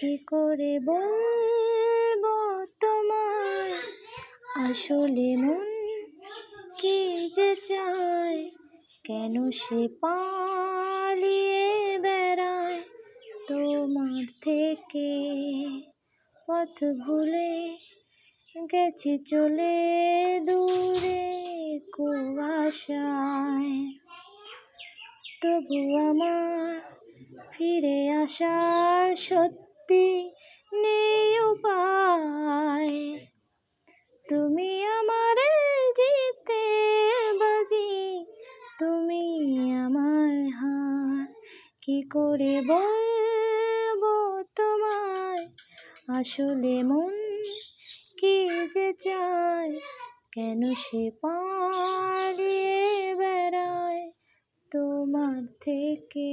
কি করে বলব তোমায়? আসলে মন কি যে চায়? কেন সে পালিয়ে বেড়ায় তোমার থেকে? পথ ভুলে গেছি চলে দূরে কুয়াশায়। তবু আমার ফিরে আসার সত্যি নেই উপায় তুমি আমার জিতে বাজি, তুমি আমার হার। কি করে বলব তোমায়? আসলে মন কি যে চায়? কেন সে পালিয়ে বেড়ায় তোমার থেকে?